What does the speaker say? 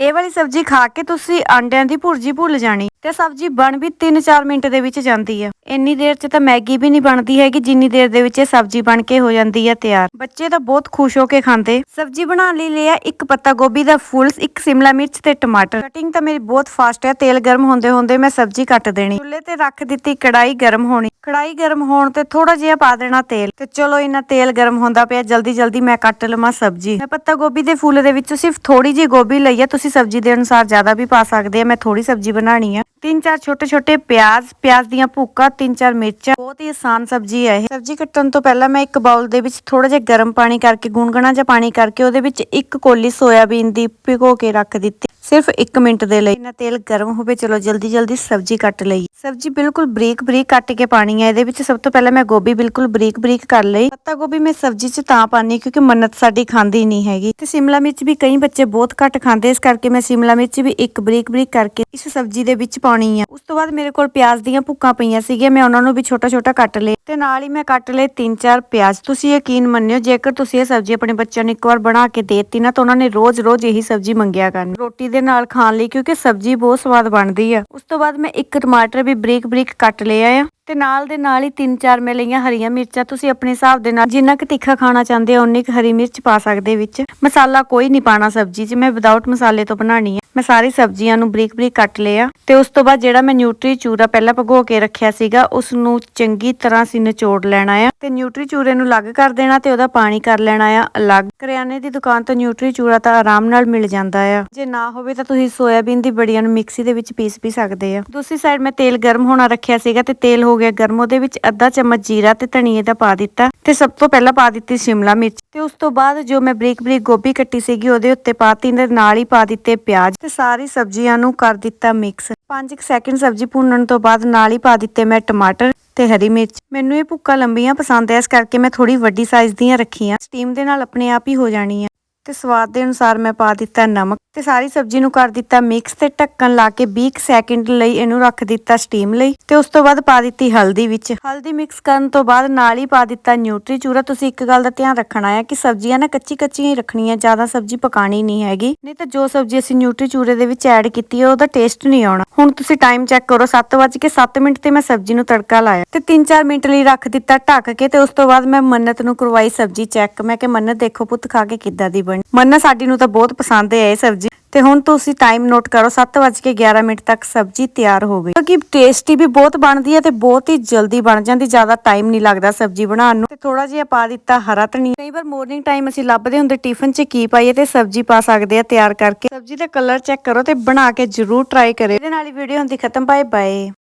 ਇਹ ਵਾਲੀ ਸਬਜ਼ੀ ਖਾ ਕੇ ਤੁਸੀਂ ਆਂਡਿਆਂ ਦੀ ਭੁਰਜੀ ਭੁੱਲ ਜਾਣੀ ਤੇ ਸਬਜ਼ੀ ਬਣ ਵੀ 3-4 ਮਿੰਟ ਦੇ ਵਿੱਚ ਜਾਂਦੀ ਆ। ਇੰਨੀ ਦੇਰ 'ਚ ਤਾਂ ਮੈਗੀ ਵੀ ਨਹੀਂ ਬਣਦੀ ਹੈਗੀ, ਜਿੰਨੀ ਦੇਰ ਦੇ ਵਿੱਚ ਇਹ ਸਬਜ਼ੀ ਬਣ ਕੇ ਹੋ ਜਾਂਦੀ ਹੈ ਤਿਆਰ। ਬੱਚੇ ਤਾਂ ਬਹੁਤ ਖੁਸ਼ ਹੋ ਕੇ ਖਾਂਦੇ। ਸਬਜ਼ੀ ਬਣਾਉਣ ਲਈ ਲਿਆ ਇੱਕ ਪੱਤਾ ਗੋਭੀ ਦਾ ਫੁੱਲ, ਇੱਕ ਸਿਮਲਾ ਮਿਰਚ ਤੇ ਟਮਾਟਰ। ਕਟਿੰਗ ਤਾਂ ਮੇਰੀ ਬਹੁਤ ਫਾਸਟ ਹੈ, ਤੇਲ ਗਰਮ ਹੁੰਦੇ ਹੁੰਦੇ ਮੈਂ ਸਬਜ਼ੀ ਕੱਟ ਦੇਣੀ। ਚੁੱਲ੍ਹੇ ਤੇ ਰੱਖ ਦਿੱਤੀ ਕੜਾਈ ਗਰਮ ਹੋਣੀ। ਕੜਾਈ ਗਰਮ ਹੋਣ ਤੇ ਥੋੜਾ ਜਿਹਾ ਪਾ ਦੇਣਾ ਤੇਲ। ਤੇ ਚਲੋ ਇਹਨਾਂ ਤੇਲ ਗਰਮ ਹੁੰਦਾ ਪਿਆ ਜਲਦੀ ਜਲਦੀ ਮੈਂ ਕੱਟ ਲਵਾਂ ਸਬਜ਼ੀ। ਮੈਂ ਪੱਤਾ ਗੋਭੀ ਦੇ ਫੁੱਲ ਦੇ ਵਿੱਚੋਂ ਸਿਰਫ ਥੋੜੀ ਜਿਹੀ ਗੋਭੀ ਲਈ ਆ ਤੁਸੀਂ ਸਬਜ਼ੀ ਦੇ ਅਨੁਸਾਰ ਜ਼ਿਆਦਾ ਵੀ ਪਾ ਸਕਦੇ ਆ, ਮੈਂ ਥੋੜੀ ਸਬਜ਼ੀ ਬਣਾਣੀ ਆ। ਤਿੰਨ ਚਾਰ ਛੋਟੇ ਛੋਟੇ ਪਿਆਜ਼ ਪਿਆਜ਼ ਦੀਆਂ ਭੁੱਕਾ ਤਿੰਨ ਚਾਰ ਮਿਰਚਾਂ। ਬਹੁਤ ਹੀ ਆਸਾਨ ਸਬਜ਼ੀ ਹੈ ਇਹ। ਸਬਜ਼ੀ ਕੱਟਣ ਤੋਂ ਪਹਿਲਾਂ ਮੈਂ ਇੱਕ ਬਾਉਲ ਦੇ ਵਿੱਚ ਥੋੜਾ ਜਿਹਾ ਗਰਮ ਪਾਣੀ ਕਰਕੇ ਗੁਨਗੁਣਾ ਜਿਹਾ ਪਾਣੀ ਕਰਕੇ ਉਹਦੇ ਵਿੱਚ ਇੱਕ ਕੋਲੀ ਸੋਇਆਬੀਨ ਦੀ ਭਿਗੋ ਕੇ ਰੱਖ ਦਿੱਤੀ। ਸਿਰਫ 1 ਮਿੰਟ ਦੇ ਲਈ। ਇਹਨਾਂ ਤੇਲ ਗਰਮ ਹੋਵੇ, ਚਲੋ ਜਲਦੀ ਜਲਦੀ ਸਬਜ਼ੀ ਕੱਟ ਲਈ। ਸਬਜ਼ੀ ਬਿਲਕੁਲ ਬਰੀਕ ਬਰੀਕ ਕੱਟ ਕੇ ਪਾਣੀ ਹੈ ਇਹਦੇ ਵਿੱਚ ਸਭ ਤੋਂ ਪਹਿਲਾਂ ਮੈਂ ਗੋਭੀ ਬਿਲਕੁਲ ਬਰੀਕ ਬਰੀਕ ਕਰ ਲਈ। ਪੱਤਾ ਗੋਭੀ ਮੈਂ ਸਬਜ਼ੀ 'ਚ ਤਾਂ ਪਾਣੀ ਕਿਉਂਕਿ ਮੰਨਤ ਸਾਡੀ ਖਾਂਦੀ ਨਹੀਂ ਹੈਗੀ। ਤੇ ਸਿਮਲਾ ਮਿਰਚ ਵੀ ਕਈ ਬੱਚੇ ਬਹੁਤ ਘੱਟ ਖਾਂਦੇ, ਇਸ ਕਰਕੇ ਮੈਂ ਸਿਮਲਾ ਮਿਰਚ ਵੀ ਇੱਕ ਬਰੀਕ ਬਰੀਕ ਕਰਕੇ ਇਸ ਸਬਜ਼ੀ ਦੇ ਵਿੱਚ ਪਾਉਣੀ ਆ। ਉਸ ਤੋਂ ਬਾਅਦ ਮੇਰੇ ਕੋਲ ਪਿਆਜ਼ ਦੀਆਂ ਭੁੱਕਾਂ ਪਈਆਂ ਸੀਗੀਆਂ, ਮੈਂ ਉਹਨਾਂ ਨੂੰ ਵੀ ਛੋਟਾ ਛੋਟਾ ਕੱਟ ਲਏ ਤੇ ਨਾਲ ਹੀ ਮੈਂ ਕੱਟ ਲਏ ਤਿੰਨ ਚਾਰ ਪਿਆਜ਼। ਤੁਸੀਂ ਯਕੀਨ ਮੰਨਿਓ, ਜੇਕਰ ਤੁਸੀਂ ਇਹ ਸਬਜ਼ੀ ਆਪਣੇ ਬੱਚਿਆਂ ਨੂੰ ਇੱਕ ਵਾਰ ਬਣਾ ਕੇ ਦੇਤੀ ਨਾ, ਤਾਂ ਉਹਨਾਂ ਨੇ ਰੋਜ਼-ਰੋਜ਼ ਇਹੀ ਸਬਜ਼ੀ ਮੰਗਿਆ ਕਰਨ। ਰੋਟੀ ਦੇ ਨਾਲ ਖਾਣ ਲਈ, ਕਿਉਂਕਿ ਸਬਜ਼ੀ ਬਹੁਤ ਸਵਾਦ ਬਣਦੀ ਆ। ਉਸ ਤੋਂ ਬਾਅਦ ਮੈਂ ਇੱਕ ਟਮਾਟਰ ਵੀ ਬਰੀਕ-ਬਰੀਕ ਕੱਟ ਲਿਆ ਆ। ਤੇ ਨਾਲ ਦੇ ਨਾਲ ਹੀ ਤਿੰਨ ਚਾਰ ਮੈਂ ਲਈਆਂ ਹਰੀਆਂ ਮਿਰਚਾਂ। ਤੁਸੀਂ ਆਪਣੇ ਹਿਸਾਬ ਦੇ ਨਾਲ ਜਿੰਨਾ ਕੁ ਤਿੱਖਾ ਖਾਣਾ ਚਾਹੁੰਦੇ ਹੋ ਉਨੀ ਕੁ ਹਰੀ ਮਿਰਚ ਪਾ ਸਕਦੇ ਵਿੱਚ। ਮਸਾਲਾ ਕੋਈ ਨਹੀਂ ਪਾਣਾ ਸਬਜ਼ੀ 'ਚ। ਮੈਂ ਵਿਦਆਊਟ ਮਸਾਲੇ ਤੋਂ ਬਣਾਣੀ ਹੈ ਮੈਂ ਸਾਰੀ ਸਬਜ਼ੀਆਂ ਨੂੰ ਬਰੀਕ ਬਰੀਕ ਕੱਟ ਲਿਆ ਤੇ ਉਸ ਤੋਂ ਬਾਅਦ ਜਿਹੜਾ ਮੈਂ ਨਿਊਟਰੀ ਚੂਰਾ ਪਹਿਲਾਂ ਭਗੋ ਕੇ ਰੱਖਿਆ ਸੀਗਾ ਉਸ ਨੂੰ ਚੰਗੀ ਤਰ੍ਹਾਂ ਸੀ ਨਿਚੋੜ ਲੈਣਾ ਆ। ਤੇ ਨਿਊਟਰੀ ਚੂਰੇ ਨੂੰ ਅਲੱਗ ਕਰ ਦੇਣਾ ਤੇ ਉਹਦਾ ਪਾਣੀ ਕਰ ਲੈਣਾ ਆ। ਅਲੱਗ ਕਰਿਆਨੇ ਦੀ ਦੁਕਾਨ ਤੋਂ ਨਿਊਟਰੀ ਚੂਰਾ ਤਾਂ ਆਰਾਮ ਨਾਲ ਮਿਲ ਜਾਂਦਾ ਆ। ਜੇ ਨਾ ਹੋਵੇ ਤਾਂ ਤੁਸੀਂ ਸੋਇਆਬੀਨ ਦੀ ਬੜੀਆਂ ਨੂੰ ਮਿਕਸੀ ਦੇ ਵਿੱਚ ਪੀਸ ਵੀ ਸਕਦੇ ਆ। ਦੂਸਰੀ ਸਾਈਡ ਮੈਂ ਤੇਲ ਗਰਮ ਹੋਣਾ ਰੱਖਿਆ ਸੀਗਾ ਤੇ ਤੇਲ ਹੋ ਗਿਆ ਗਰਮ, ਉਹਦੇ ਵਿੱਚ ਅੱਧਾ ਚਮਚ ਜੀਰਾ ਤੇ ਧਨੀਏ ਦਾ ਪਾ ਦਿੱਤਾ ਤੇ ਸਭ ਤੋਂ ਪਹਿਲਾਂ ਪਾ ਦਿੱਤੀ ਸ਼ਿਮਲਾ ਮਿਰਚ ਤੇ ਉਸ ਤੋਂ ਬਾਅਦ ਜੋ ਮੈਂ ਬਰੀਕ ਬਰੀਕ ਗੋਭੀ ਕੱਟੀ ਸੀਗੀ ਉਹਦੇ ਉੱਤੇ ਪਾਤੀ ਤੇ ਨਾਲ ਹੀ ਪਾ ਦਿੱਤੇ ਪਿਆਜ਼ ਤੇ ਸਾਰੀ ਸਬਜ਼ੀਆਂ ਨੂੰ ਕਰ ਦਿੱਤਾ ਮਿਕਸ 5 ਸੈਕਿੰਡ ਸਬਜ਼ੀ ਭੁੰਨਣ ਤੋਂ ਬਾਅਦ ਨਾਲ ਹੀ ਪਾ ਦਿੱਤੇ ਮੈਂ ਟਮਾਟਰ ਤੇ ਹਰੀ ਮਿਰਚ। ਮੈਨੂੰ ਇਹ ਭੁੱਕਾ ਲੰਬੀਆਂ ਪਸੰਦ ਐ, ਇਸ ਕਰਕੇ ਮੈਂ ਥੋੜੀ ਵੱਡੀ ਸਾਈਜ਼ ਦੀਆਂ ਰੱਖੀਆਂ। ਸਟੀਮ ਦੇ ਨਾਲ ਆਪਣੇ ਆਪ ਹੀ ਹੋ ਜਾਣੀ ਆ ਤੇ ਸਵਾਦ ਦੇ ਅਨੁਸਾਰ ਮੈਂ ਪਾ ਦਿੱਤਾ ਨਮਕ ਤੇ ਸਾਰੀ ਸਬਜ਼ੀ ਨੂੰ ਕਰ ਦਿੱਤਾ ਮਿਕਸ ਤੇ ਢੱਕਣ ਲਾ ਕੇ 20 ਸੈਕਿੰਡ ਲਈ ਇਹਨੂੰ ਰੱਖ ਦਿੱਤਾ ਸਟੀਮ ਲਈ ਤੇ ਉਸ ਤੋਂ ਬਾਅਦ ਪਾ ਦਿੱਤੀ ਹਲਦੀ ਵਿੱਚ। ਹਲਦੀ ਮਿਕਸ ਕਰਨ ਤੋਂ ਬਾਅਦ ਨਾਲ ਹੀ ਪਾ ਦਿੱਤਾ ਨਿਊਟਰੀ ਚੂਰਾ। ਤੁਸੀਂ ਇੱਕ ਗੱਲ ਦਾ ਧਿਆਨ ਰੱਖਣਾ ਹੈ ਕਿ ਸਬਜ਼ੀਆਂ ਨਾ ਕੱਚੀ ਕੱਚੀਆਂ ਹੀ ਰੱਖਣੀਆਂ, ਜ਼ਿਆਦਾ ਸਬਜ਼ੀ ਪਕਾਣੀ ਨਹੀਂ ਹੈਗੀ। ਨਹੀਂ ਤਾਂ ਜੋ ਸਬਜ਼ੀ ਅਸੀਂ ਨਿਊਟਰੀ ਚੂਰੇ ਦੇ ਵਿੱਚ ਐਡ ਕੀਤੀ ਹੈ, ਉਹਦਾ ਟੇਸਟ ਨਹੀਂ ਆਉਣਾ। ਹੁਣ ਤੁਸੀਂ ਟਾਈਮ ਚੈੱਕ ਕਰੋ 7:07 ਮਿੰਟ ਤੇ ਮੈਂ ਸਬਜ਼ੀ ਨੂੰ ਤੜਕਾ ਲਾਇਆ। ਤੇ 3-4 ਮਿੰਟ ਲਈ ਰੱਖ ਦਿੱਤਾ ਢੱਕ ਕੇ ਤੇ ਉਸ ਤੋਂ ਬਾਅਦ ਮੈਂ ਮੰਨਤ ਨੂੰ ਕਰਵਾਈ ਸਬਜ਼ੀ ਚੈੱਕ ਮੈਂ ਕਿ ਮੰਨਤ ਦੇਖੋ ਪੁੱਤ, ਖਾ ਕੇ ਕਿੱਦਾਂ ਦੀ ਬਣੀ। ਮੰਨਤ ਸਾਡੀ ਨੂੰ ਤਾਂ ਬਹੁਤ ਪਸੰਦ ਹੈ ਇਹ ਸਬਜ਼ੀ। ਤੇ ਹੁਣ ਤੁਸੀਂ ਟਾਈਮ ਨੋਟ ਕਰੋ 7:11 ਮਿੰਟ ਤੱਕ ਸਬਜ਼ੀ ਤਿਆਰ ਹੋ ਗਈ। ਕਿਉਂਕਿ ਟੇਸਟੀ ਵੀ ਬਹੁਤ ਬਣਦੀ ਹੈ ਤੇ ਬਹੁਤ ਹੀ ਜਲਦੀ ਬਣ ਜਾਂਦੀ, ਜ਼ਿਆਦਾ ਟਾਈਮ ਨਹੀਂ ਲੱਗਦਾ ਸਬਜ਼ੀ ਬਣਾਉਣ ਨੂੰ। ਤੇ ਥੋੜਾ ਜਿਹਾ ਪਾ ਦਿੱਤਾ ਹਰਾ ਧਨੀਆ। ਕਈ ਵਾਰ ਮਾਰਨਿੰਗ ਟਾਈਮ ਅਸੀਂ ਲੱਭਦੇ ਹੁੰਦੇ ਟਿਫਨ 'ਚ ਕੀ ਪਾਈਏ ਤੇ ਸਬਜ਼ੀ ਪਾ ਸਕਦੇ ਆ ਤਿਆਰ ਕਰਕੇ। ਸਬਜ਼ੀ ਦਾ ਕਲਰ ਚੈੱਕ ਕਰੋ ਤੇ ਬਣਾ ਕੇ ਜਰੂਰ ਟਰਾਈ ਕਰਿਓ। ਇਹਦੇ ਨਾਲ ਹੀ ਵੀਡੀਓ ਹੁੰਦੀ ਖਤਮ ਬਾਏ ਬਾਏ